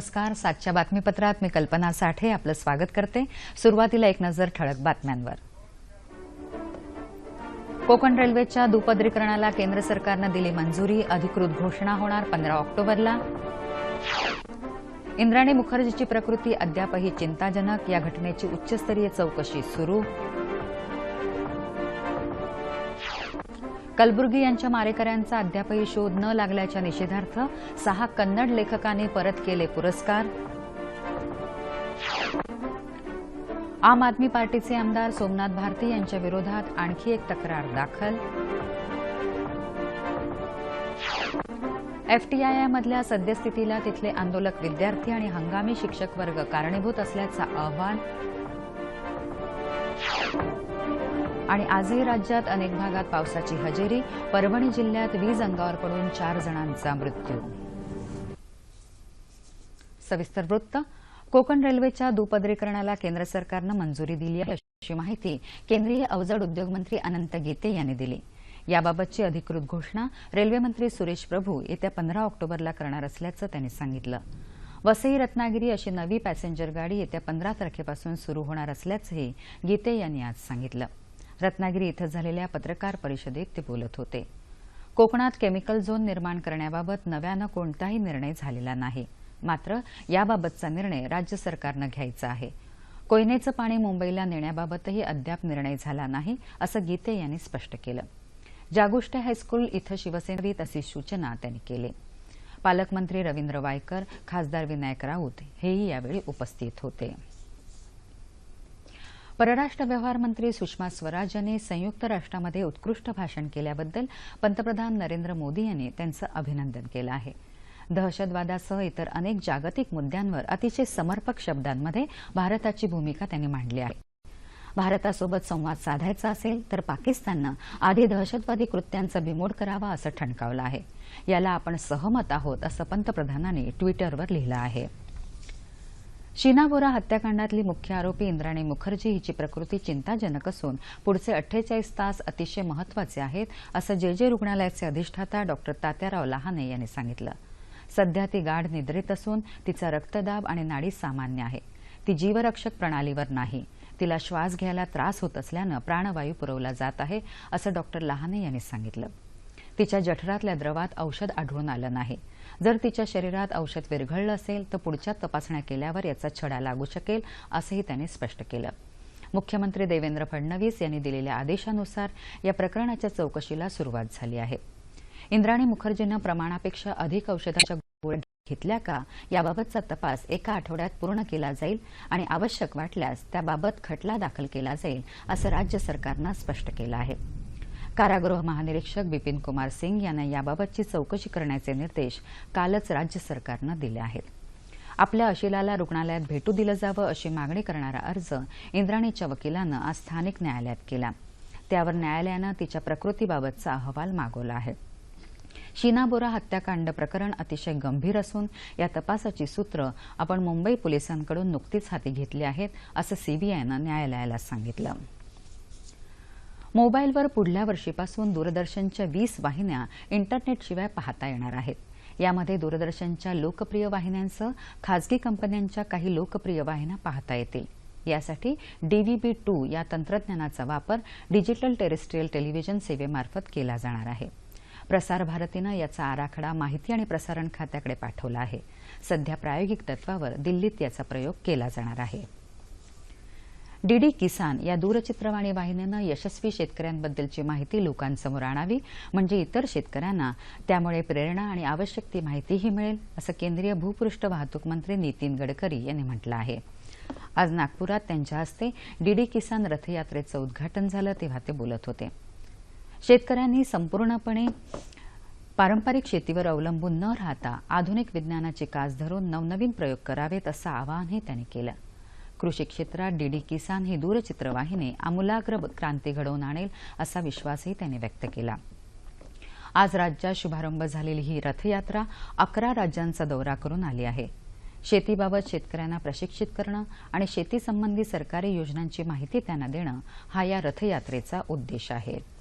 नमस्कार. सातच्या बातमीपत्रात मी कल्पना साठे आपलं स्वागत करते. सुरुवातीला एक नजर ठळक बातम्यांवर. कोकण रेल्वेच्या दुपदरीकरणाला केंद्र सरकारनं दिली मंजुरी. अधिकृत घोषणा होणार पंधरा ऑक्टोबरला. इंद्राणी मुखर्जीची प्रकृती अद्यापही चिंताजनक. या घटनेची उच्चस्तरीय चौकशी सुरू. कलबुर्गी यांच्या मारेकऱ्यांचा अद्यापही शोध न लागल्याच्या निषेधार्थ सहा कन्नड लेखकांनी परत केले पुरस्कार. आम आदमी पार्टीचे आमदार सोमनाथ भारती यांच्या विरोधात आणखी एक तक्रार दाखल. एफटीआयआयमधल्या सद्यस्थितीला तिथले आंदोलक विद्यार्थी आणि हंगामी शिक्षक वर्ग कारणीभूत असल्याचा अहवाल आणि आजही राज्यात अनेक भागात पावसाची हजेरी. परभणी जिल्ह्यात वीज अंगावर पडून चार जणांचा मृत्यू. सविस्तर वृत्त. कोकण रेल्वेच्या दुपदरीकरणाला केंद्र सरकारनं मंजुरी दिली आहे अशी माहिती केंद्रीय अवजड उद्योग मंत्री अनंत गीते यांनी दिली. याबाबतची अधिकृत घोषणा रेल्वेमंत्री सुरेश प्रभू येत्या पंधरा ऑक्टोबरला करणार असल्याचं त्यांनी सांगितलं. वसई रत्नागिरी अशी नवी पॅसेंजर गाडी येत्या पंधरा तारखेपासून सुरू होणार असल्याचंही गीते यांनी आज सांगितलं. रत्नागिरी इथं झालेल्या पत्रकार परिषदेत ते बोलत होते. कोकणात केमिकल झोन निर्माण करण्याबाबत नव्यानं कोणताही निर्णय झालेला नाही. मात्र याबाबतचा निर्णय राज्य सरकारनं घ्यायचा आहे. कोयनेचं पाणी मुंबईला नेण्याबाबतही अद्याप निर्णय झाला नाही असं गीते यांनी स्पष्ट केलं. जागोष्टे हायस्कूल इथं शिवसेनेत अशी सूचना त्यांनी केली. पालकमंत्री रवींद्र वायकर खासदार विनायक राऊत हेही यावेळी उपस्थित होते. परराष्ट्र व्यवहार मंत्री सुषमा स्वराज यांनी संयुक्त राष्ट्रामध्ये उत्कृष्ट भाषण केल्याबद्दल पंतप्रधान नरेंद्र मोदी यांनी त्यांचं अभिनंदन केलं आहे. दहशतवादासह इतर अनेक जागतिक मुद्द्यांवर अतिशय समर्पक शब्दांमध्ये भारताची भूमिका त्यांनी मांडली आहे. भारतासोबत संवाद साधायचा असेल तर पाकिस्ताननं आधी दहशतवादी कृत्यांचा बिमोड करावा असं ठणकावलं आहे. याला आपण सहमत आहोत असं पंतप्रधानांनी ट्विटरवर लिहिलं आहे. शीना बोरा हत्याकांडातली मुख्य आरोपी इंद्राणी मुखर्जी हिची प्रकृती चिंताजनक असून पुढचे अठ्ठेचाळीस तास अतिशय महत्त्वाचे आहेत असं जे जे रुग्णालयाचे अधिष्ठाता डॉक्टर तात्याराव लहाने यांनी सांगितलं. सध्या ती गाढ निद्रित असून तिचा रक्तदाब आणि नाडी सामान्य आहे. ती जीवरक्षक प्रणालीवर नाही. तिला श्वास घ्यायला त्रास होत असल्यानं प्राणवायू पुरवला जात आहे असं डॉक्टर लहाने यांनी सांगितलं. तिच्या जठरातल्या द्रवात औषध आढळून आलं नाही. जर तिच्या शरीरात औषध विरघळलं असेल तर पुढच्या तपासण्या केल्यावर याचा छडा लागू शकेल असंही त्यांनी स्पष्ट केलं. मुख्यमंत्री देवेंद्र फडणवीस यांनी दिलेल्या आदेशानुसार या प्रकरणाच्या चौकशीला सुरुवात झाली आहे. इंद्राणी मुखर्जीनं प्रमाणापेक्षा अधिक औषधाच्या गोळ्या घेतल्या का याबाबतचा तपास एका आठवड्यात पूर्ण केला जाईल आणि आवश्यक वाटल्यास त्याबाबत खटला दाखल केला जाईल असं राज्य सरकारनं स्पष्ट केलं आहे. कारागृह महानिरीक्षक बिपिन कुमार सिंग यांना याबाबतची चौकशी करण्याचे निर्देश कालच राज्य सरकारनं दिले आहेत. आपल्या अशिलाला रुग्णालयात भेटू दिलं जावं अशी मागणी करणारा अर्ज इंद्राणीच्या वकिलानं आज स्थानिक न्यायालयात केला. त्यावर न्यायालयानं तिच्या प्रकृतीबाबतचा अहवाल मागवला आहे. शीना बोरा हत्याकांड प्रकरण अतिशय गंभीर असून या तपासाची सूत्र आपण मुंबई पोलिसांकडून नुकतीच हाती घेतली आहेत असं सीबीआयनं न्यायालयाला सांगितलं. मोबाईलवर पुढल्या वर्षीपासून दूरदर्शनच्या वीस वाहिन्या इंटरनेटशिवाय पाहता येणार आहेत. यामध्ये दूरदर्शनच्या लोकप्रिय वाहिन्यांसह खाजगी कंपन्यांच्या काही लोकप्रिय वाहिन्या पाहता येतील. यासाठी डीव्हीबी टू या तंत्रज्ञानाचा वापर डिजिटल टेरेस्ट्रियल टेलिव्हिजन सेवेमार्फत केला जाणार आहे. प्रसार भारतीनं याचा आराखडा माहिती आणि प्रसारण खात्याकडे पाठवला आहे. सध्या प्रायोगिक तत्वावर दिल्लीत याचा प्रयोग केला जाणार आहे. डीडी किसान या दूरचित्रवाणी वाहिनीनं यशस्वी शेतकऱ्यांबद्दलची माहिती लोकांसमोर आणावी म्हणजे इतर शेतकऱ्यांना त्यामुळे प्रेरणा आणि आवश्यक ती माहितीही मिळेल असं केंद्रीय भूपृष्ठ वाहतूक मंत्री नितीन गडकरी यांनी म्हटलं आहे. आज नागपुरात त्यांच्या हस्ते डीडी किसान रथयात्रेचं उद्घाटन झालं तेव्हा ते बोलत होते. शेतकऱ्यांनी संपूर्णपणे पारंपरिक शेतीवर अवलंबून न राहता आधुनिक विज्ञानाची कास धरून नवनवीन प्रयोग करावेत असं आवाहनही त्यांनी केलं. कृषी क्षेत्रात डीडी किसान ही दूरचित्रवाहिनी आमूलाग्र क्रांती घडवून आणेल असा विश्वासही त्यांनी व्यक्त केला. आज राज्यात शुभारंभ झालेली ही रथयात्रा अकरा राज्यांचा दौरा करून आली आहे. शेतीबाबत शेतकऱ्यांना प्रशिक्षित करणं आणि शेतीसंबंधी सरकारी योजनांची माहिती त्यांना देणं हा या रथयात्रेचा उद्देश आहे.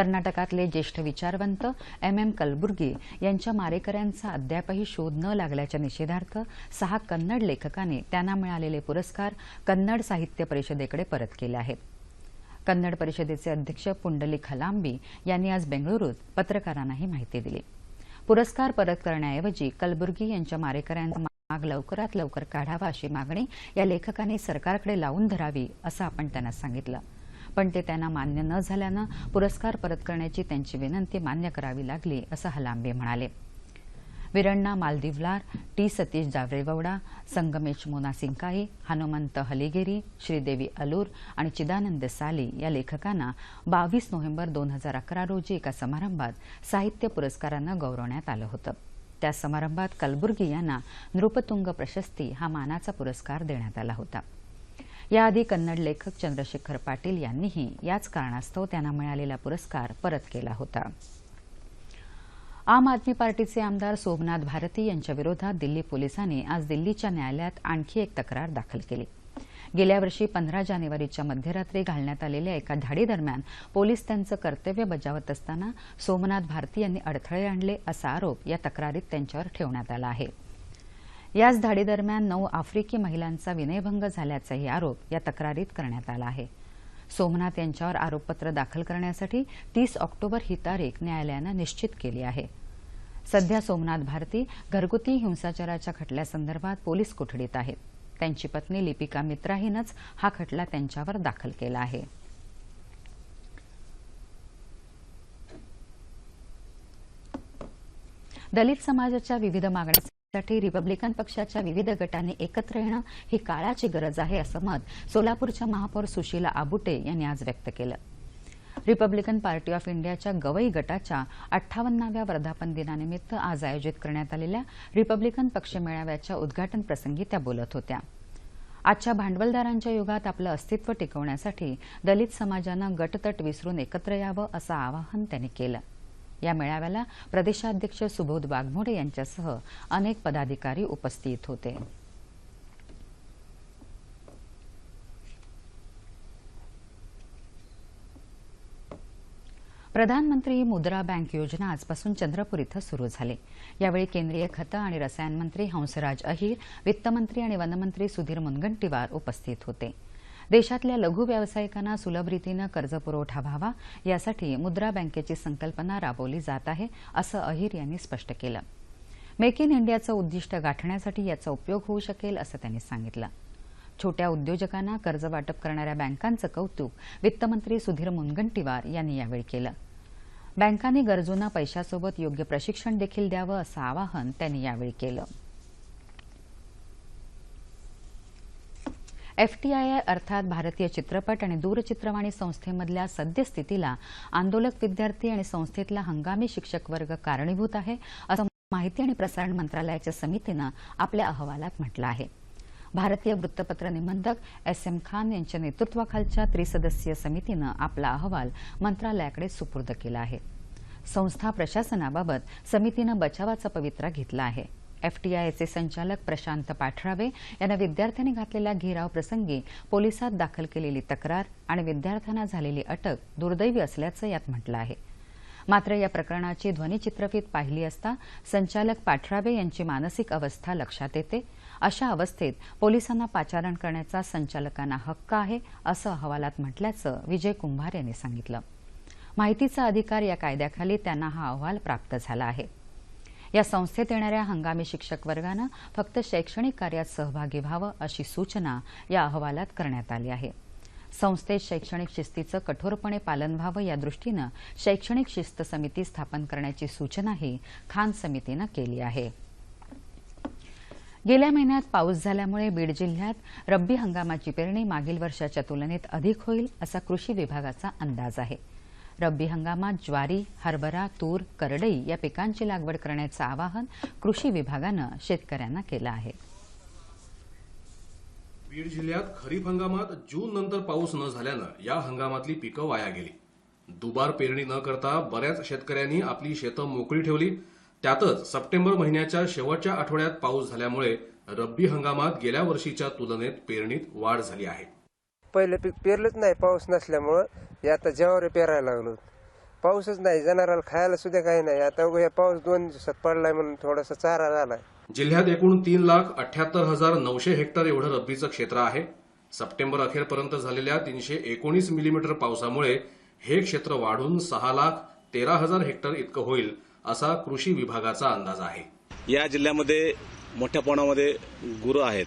कर्नाटकातले ज्येष्ठ विचारवंत एम एम कलबुर्गी यांच्या मारेकऱ्यांचा अद्यापही शोध न लागल्याच्या निषेधार्थ सहा कन्नड लेखकाने त्यांना मिळालेले पुरस्कार कन्नड साहित्य परिषदेकडे परत केले आहेत. कन्नड परिषदेचे अध्यक्ष पुंडलिक हलांबी यांनी आज बेंगळुरूत पत्रकारांना ही माहिती दिली. पुरस्कार परत करण्याऐवजी कलबुर्गी यांच्या मारेकऱ्यांचा माग लवकरात लवकर काढावा अशी मागणी या लेखकांनी सरकारकडे लावून धरावी असं आपण त्यांना सांगितलं. पण ते त्यांना मान्य न झाल्यानं पुरस्कार परत करण्याची त्यांची विनंती मान्य करावी लागली असं हलांबे म्हणाले. विरण्णा मालदीवलार टी. सतीश जावरेवडा संगमेश मोना सिंकाई हनुमंत हलिगेरी श्रीदेवी अलूर आणि चिदानंद साली या लेखकांना बावीस नोव्हेंबर दोन हजार अकरा रोजी एका समारंभात साहित्य पुरस्कारानं गौरवण्यात आलं होतं. त्या समारंभात कलबुर्गी यांना नृपतुंग प्रशस्ती हा मानाचा पुरस्कार देण्यात आला होता. याआधी कन्नड लेखक चंद्रशेखर पाटील यांनीही याच कारणास्तव त्यांना मिळालेला पुरस्कार परत केला होता. आम आदमी पार्टीचे आमदार सोमनाथ भारती यांच्याविरोधात दिल्ली पोलिसांनी आज दिल्लीच्या न्यायालयात आणखी एक तक्रार दाखल केली. गेल्या वर्षी पंधरा जानेवारीच्या मध्यरात्री घालण्यात आलेल्या एका धाडीदरम्यान पोलीस त्यांचं कर्तव्य बजावत असताना सोमनाथ भारती यांनी अडथळे आणले असा आरोप या तक्रारीत त्यांच्यावर ठेवण्यात आला आहे. याच धाडीदरम्यान नऊ आफ्रिकी महिलांचा विनयभंग झाल्याचाही आरोप या तक्रारीत करण्यात आला आहे. सोमनाथ यांच्यावर आरोपपत्र दाखल करण्यासाठी तीस ऑक्टोबर ही तारीख न्यायालयानं निश्चित केली आहे. सध्या सोमनाथ भारती घरगुती हिंसाचाराच्या खटल्यासंदर्भात पोलीस कोठडीत आहेत. त्यांची पत्नी लिपिका मित्रा हिनंच हा खटला त्यांच्यावर दाखल केला आहे. दलित समाजाच्या विविध मागण्या साठी रिपब्लिकन पक्षाच्या विविध गटांनी एकत्र येणं ही काळाची गरज आहे असं मत सोलापूरच्या महापौर सुशीला आबुटे यांनी आज व्यक्त केलं. रिपब्लिकन पार्टी ऑफ इंडियाच्या गवई गटाच्या अठ्ठावन्नाव्या वर्धापन दिनानिमित्त आज आयोजित करण्यात आलेल्या रिपब्लिकन पक्ष मेळाव्याच्या उद्घाटन प्रसंगी त्या बोलत होत्या. आजच्या भांडवलदारांच्या युगात आपलं अस्तित्व टिकवण्यासाठी दलित समाजानं गटतट विसरून एकत्र यावं असं आवाहन त्यांनी केलं. या मेळाव्याला प्रदेशाध्यक्ष सुबोध वाघमोडे यांच्यासह अनेक पदाधिकारी उपस्थित होते. प्रधानमंत्री मुद्रा बँक योजना आजपासून चंद्रपूर इथं सुरू झाली. यावेळी केंद्रीय खतं आणि रसायन मंत्री हंसराज अहिर वित्तमंत्री आणि वनमंत्री सुधीर मुनगंटीवार उपस्थित होते. देशातल्या लघु व्यावसायिकांना सुलभ रीतीनं कर्जपुरवठा व्हावा यासाठी मुद्रा बँकेची संकल्पना राबवली जात आहे असं अहिर यांनी स्पष्ट केलं. मेक इन इंडियाचं उद्दिष्ट गाठण्यासाठी याचा उपयोग होऊ शकेल असं त्यांनी सांगितलं. छोट्या उद्योजकांना कर्ज वाटप करणाऱ्या बँकांचं कौतुक वित्तमंत्री सुधीर मुनगंटीवार यांनी यावेळी केलं. बँकांनी गरजूंना पैशासोबत योग्य प्रशिक्षण देखील द्यावं असं आवाहन त्यांनी यावेळी केलं. एफटीआयआय अर्थात भारतीय चित्रपट आणि दूरचित्रवाणी संस्थेमधल्या सद्यस्थितीला आंदोलक विद्यार्थी आणि संस्थेतला हंगामी शिक्षक वर्ग कारणीभूत आहे असं माहिती आणि प्रसारण मंत्रालयाच्या समितीनं आपल्या अहवालात म्हटलं आहे. भारतीय वृत्तपत्र निबंधक एस एम खान यांच्या नेतृत्वाखालच्या त्रिसदस्यीय समितीनं आपला अहवाल मंत्रालयाकडे सुपूर्द केला आहे. संस्था प्रशासनाबाबत समितीनं बचावाचा पवित्रा घेतला आहे. एफटीआयचे संचालक प्रशांत पाठरावे यांना विद्यार्थ्यांनी घातलेल्या घेराव प्रसंगी पोलिसात दाखल केलेली तक्रार आणि विद्यार्थ्यांना झालेली अटक दुर्दैवी असल्याचं यात म्हटलं आहे. मात्र या प्रकरणाची ध्वनिचित्रफीत पाहिली असता संचालक पाठरावे यांची मानसिक अवस्था लक्षात येते. अशा अवस्थेत पोलिसांना पाचारण करण्याचा संचालकांना हक्क आहे असं अहवालात म्हटल्याचं विजय कुंभार यांनी सांगितलं. माहितीचा अधिकार या कायद्याखाली त्यांना हा अहवाल प्राप्त झाला आहे. या संस्थेत येणाऱ्या हंगामी शिक्षक वर्गानं फक्त शैक्षणिक कार्यात सहभागी व्हावं अशी सूचना या अहवालात करण्यात आली आहे. संस्थेत शैक्षणिक शिस्तीचं कठोरपणे पालन व्हावं या दृष्टीनं शैक्षणिक शिस्त समिती स्थापन करण्याची सूचनाही खान समितीनं केली आहे. गेल्या महिन्यात पाऊस झाल्यामुळे बीड जिल्ह्यात रब्बी हंगामाची पेरणी मागील वर्षाच्या तुलनेत अधिक होईल असा कृषी विभागाचा अंदाज आहे. रब्बी हंगामात ज्वारी हरभरा तूर करडई या पिकांची लागवड करण्याचं आवाहन कृषी विभागानं शेतकऱ्यांना केलं आहे. बीड जिल्ह्यात खरीप हंगामात जून नंतर पाऊस न झाल्यानं या हंगामातली पिकं वाया गेली. दुबार पेरणी न करता बऱ्याच शेतकऱ्यांनी आपली शेतं मोकळी ठेवली. त्यातच सप्टेंबर महिन्याच्या शेवटच्या आठवड्यात पाऊस झाल्यामुळे रब्बी हंगामात गेल्या वर्षीच्या तुलनेत पेरणीत वाढ झाली आहे. पहिले पीक पेरलंच नाही पाऊस नसल्यामुळं. हे आता ज्वारी पेरायला लागलो. पाऊसच नाही जनावराला खायला सुद्धा काही नाही. आता हे पाऊस दोन दिवसात पडलाय म्हणून थोडासा चारा झालाय. जिल्ह्यात एकूण तीन लाख अठ्याहत्तर हजार नऊशे हेक्टर एवढं रब्बीचं क्षेत्र आहे. सप्टेंबर अखेरपर्यंत झालेल्या तीनशे एकोणीस मिलीमीटर पावसामुळे हे क्षेत्र वाढून सहा लाख तेरा हजार हेक्टर इतकं होईल असा कृषी विभागाचा अंदाज आहे. या जिल्ह्यामध्ये मोठ्या प्रमाणामध्ये गुरं आहेत.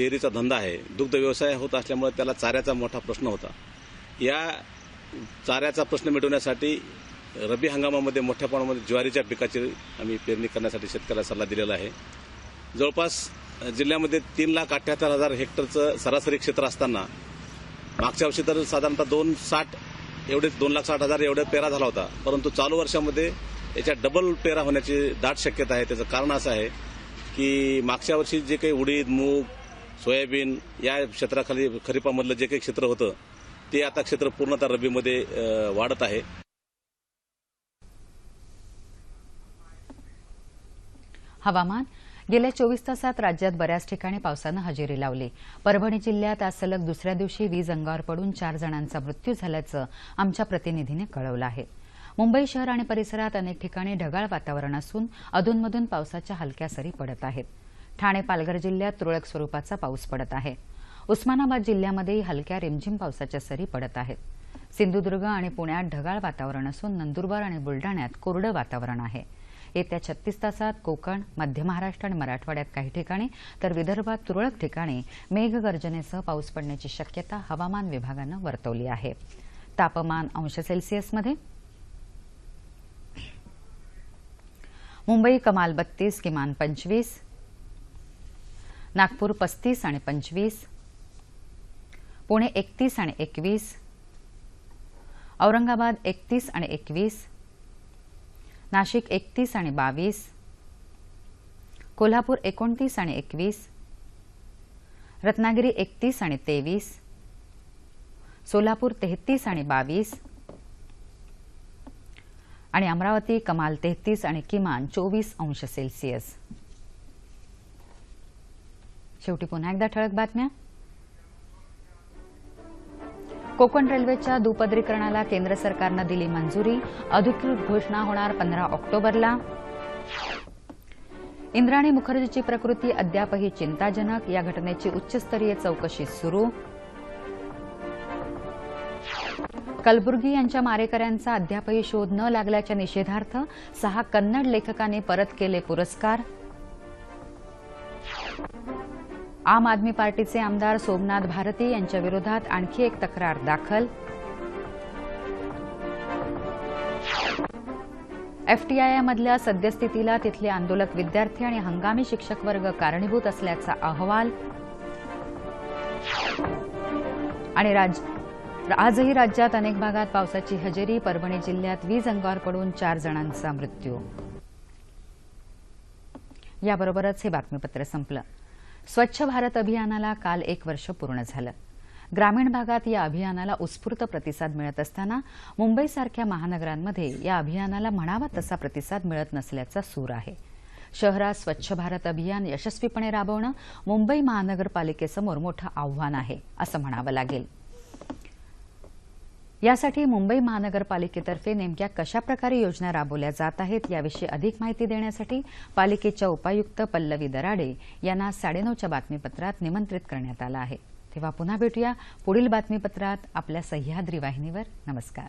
डेअरीचा धंदा आहे दुग्ध व्यवसाय होत असल्यामुळे त्याला चाऱ्याचा मोठा प्रश्न होता. या चाऱ्याचा प्रश्न मिटवण्यासाठी रब्बी हंगामामध्ये मोठ्या प्रमाणामध्ये ज्वारीच्या पिकाची आम्ही पेरणी करण्यासाठी शेतकऱ्याला सल्ला दिलेला आहे. जवळपास जिल्ह्यामध्ये तीन लाख अठ्ठ्याहत्तर हजार हेक्टरचं सरासरी क्षेत्र असताना मागच्या वर्षी तर साधारणतः दोन साठ एवढे दोन लाख साठ हजार एवढे पेरा झाला होता. परंतु चालू वर्षामध्ये याच्या डबल पेरा होण्याची दाट शक्यता आहे. त्याचं कारण असं आहे की मागच्या वर्षी जे काही उडीद मूग सोयाबीन या क्षेत्राखाली खरीपामधलं जे काही क्षेत्र होतं ते आता क्षेत्र पूर्णतः रब्बीमध्ये वाढत आहे. हवामान गेल्या चोवीस तासात राज्यात बऱ्याच ठिकाणी पावसानं हजेरी लावली. परभणी जिल्ह्यात आज सलग दुसऱ्या दिवशी वीज अंगावर पडून चार जणांचा मृत्यू झाल्याचं आमच्या प्रतिनिधीने कळवलं आहे. मुंबई शहर आणि परिसरात अनेक ठिकाणी ढगाळ वातावरण असून अधूनमधून पावसाच्या हलक्या सरी पडत आहेत. ठाणे पालघर जिल्ह्यात तुरळक स्वरूपाचा पाऊस पडत आहे. उस्मानाबाद जिल्ह्यामध्येही हलक्या रिमझिम पावसाच्या सरी पडत आहेत. सिंधुदुर्ग आणि पुण्यात ढगाळ वातावरण असून नंदुरबार आणि बुलडाण्यात कोरडं वातावरण आहे. येत्या छत्तीस तासात कोकण मध्य महाराष्ट्र आणि मराठवाड्यात काही ठिकाणी तर विदर्भात तुरळक ठिकाणी मेघगर्जनेसह पाऊस पडण्याची शक्यता हवामान विभागानं वर्तवली आहे. तापमान अंश सेल्सिअसमध्ये मुंबई कमाल बत्तीस किमान पंचवीस नागपूर पस्तीस आणि पंचवीस. पुणे एकतीस आणि एकवीस. औरंगाबाद एकतीस आणि एकवीस. नाशिक एकतीस आणि बावीस. कोल्हापूर एकोणतीस आणि एकवीस. रत्नागिरी एकतीस आणि तेवीस. सोलापूर तेहतीस आणि बावीस. आणि अमरावती कमाल तेहतीस आणि किमान चोवीस अंश सेल्सिअस. शेवटी पुन्हा एकदा ठळक बातम्या. कोकण रेल्वेच्या दुपदरीकरणाला केंद्र सरकारनं दिली मंजुरी. अधिकृत घोषणा होणार पंधरा ऑक्टोबरला. इंद्राणी मुखर्जीची प्रकृती अद्यापही चिंताजनक. या घटनेची उच्चस्तरीय चौकशी सुरू. कलबुर्गी यांच्या मारेकऱ्यांचा अद्यापही शोध न लागल्याच्या निषेधार्थ सहा कन्नड लेखकांनी परत केले पुरस्कार. आम आदमी पार्टीचे आमदार सोमनाथ भारती यांच्या विरोधात आणखी एक तक्रार दाखल. एफटीआयमधल्या सद्यस्थितीला तिथले आंदोलक विद्यार्थी आणि हंगामी शिक्षक वर्ग कारणीभूत असल्याचा अहवाल. आणि राज आजही राज्यात अनेक भागात पावसाची हजेरी परभणी जिल्ह्यात वीज अंगावर पडून चार जणांचा मृत्यू. याबरोबरच हे बातमीपत्र संपलं. स्वच्छ भारत अभियानाला काल एक वर्ष पूर्ण झालं. ग्रामीण भागात या अभियानाला उत्स्फूर्त प्रतिसाद मिळत असताना मुंबईसारख्या महानगरांमध्ये या अभियानाला म्हणावा तसा प्रतिसाद मिळत नसल्याचा सूर आहे. शहरात स्वच्छ भारत अभियान यशस्वीपणे राबवणं मुंबई महानगरपालिकेसमोर मोठं आव्हान आहे असं म्हणावं लागेल. यासाठी मुंबई महानगरपालिकेतर्फे नेमक्या कशा प्रकारे योजना राबवल्या जात आहेत याविषयी अधिक माहिती देण्यासाठी पालिकेच्या उपायुक्त पल्लवी दराडे यांना साडेनऊच्या बातमीपत्रात निमंत्रित करण्यात आलं आहे. तेव्हा पुन्हा भेटूया पुढील बातमीपत्रात आपल्या सह्याद्री वाहिनीवर. नमस्कार.